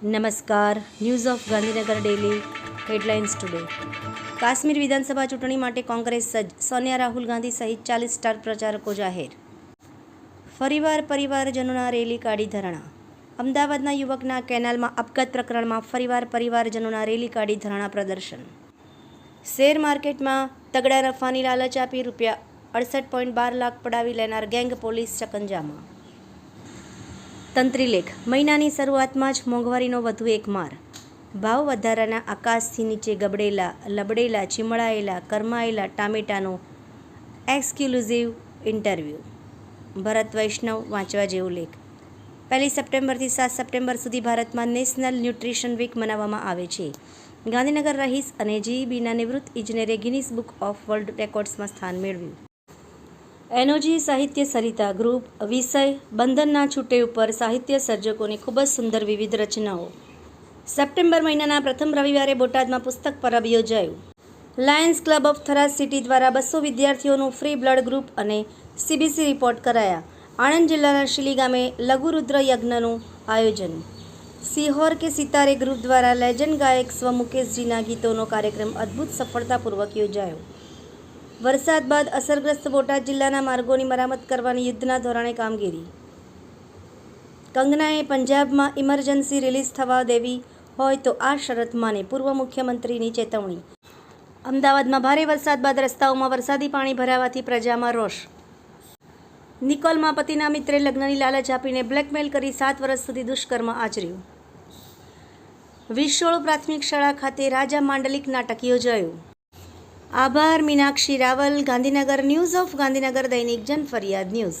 નમસ્કાર. News of Gandhinagar daily headlines today Kashmir વિધાનસભા ચૂંટણી માટે કોંગ્રેસ સજ્જ. સોનિયા રાહુલ ગાંધી સહિત ચાલીસ સ્ટાર પ્રચારકો જાહેર. ફરીવાર પરિવારજનોના રેલી કાઢી ધરણા. અમદાવાદના યુવકના કેનાલમાં આપઘાત પ્રકરણમાં ફરીવાર પરિવારજનોના રેલી કાઢી ધરણા પ્રદર્શન. શેર માર્કેટમાં તગડા નફાની લાલચ આપી રૂપિયા અડસઠ પોઈન્ટ બાર લાખ પડાવી લેનાર ગેંગ પોલીસ શકંજામાં તંત્રીલેખ મહિનાની શરૂઆતમાં જ મોંઘવારીનો વધુ એક માર. ભાવ વધારાના આકાશથી નીચે ગબડેલા, લબડેલા, ચીમળાયેલા, કરમાયેલા ટામેટાનો એક્સક્લુઝિવ ઇન્ટરવ્યૂ. ભરત વૈષ્ણવ વાંચવા જેવો લેખ. પહેલી સપ્ટેમ્બરથી સાત સપ્ટેમ્બર સુધી ભારતમાં નેશનલ ન્યુટ્રિશન વીક મનાવવામાં આવે છે. ગાંધીનગર રહીશ અને જીઈબીના નિવૃત્ત ઇજનેરે ગિનિસ બુક ઓફ વર્લ્ડ રેકોર્ડ્સમાં સ્થાન મેળવ્યું. એનોજી સાહિત્ય સરિતા ગ્રુપ, વિષય બંધનના છૂટે ઉપર સાહિત્ય સર્જકોની ખૂબ જ સુંદર વિવિધ રચનાઓ. સપ્ટેમ્બર મહિનાના પ્રથમ રવિવારે બોટાદમાં પુસ્તક પરબ યોજાયું. Lions club of Tharad city દ્વારા બસો વિદ્યાર્થીઓનું ફ્રી બ્લડ ગ્રુપ અને સીબીસી રિપોર્ટ કરાયા. આણંદ જિલ્લાના શિલી ગામે લઘુરુદ્ર યજ્ઞનું આયોજન. સિહોર કે સિતારે ગ્રુપ દ્વારા લેજન્ડ ગાયક સ્વ મુકેશજીના ગીતોનો કાર્યક્રમ અદ્ભુત સફળતાપૂર્વક યોજાયો. વરસાદ બાદ અસરગ્રસ્ત બોટાદ જિલ્લાના માર્ગોની મરામત કરવાની યુદ્ધના ધોરણે કામગીરી. કંગનાએ પંજાબમાં ઇમરજન્સી રિલીઝ થવા દેવી હોય તો આ શરત માને પૂર્વ મુખ્યમંત્રીની ચેતવણી. અમદાવાદમાં ભારે વરસાદ બાદ રસ્તાઓમાં વરસાદી પાણી ભરાવાથી પ્રજામાં રોષ. નિકોલમાં પતિના મિત્રે લગ્નની લાલચ આપીને બ્લેકમેલ કરી સાત વર્ષ સુધી દુષ્કર્મ આચર્યું. વિશોળ પ્રાથમિક શાળા ખાતે રાજા માંડલિક નાટક યોજાયું. આભાર મીનાક્ષી રાવલ ગાંધીનગર ન્યૂઝ ઓફ ગાંધીનગર દૈનિક જન ફરિયાદ ન્યૂઝ.